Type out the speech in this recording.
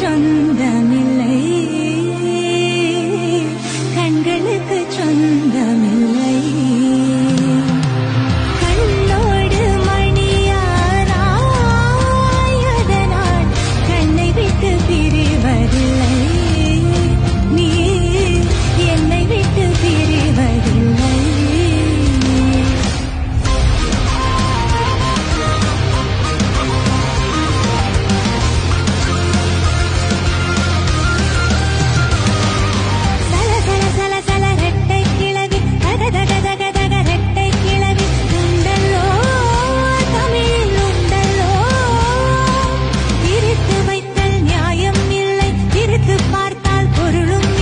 canım ben 的人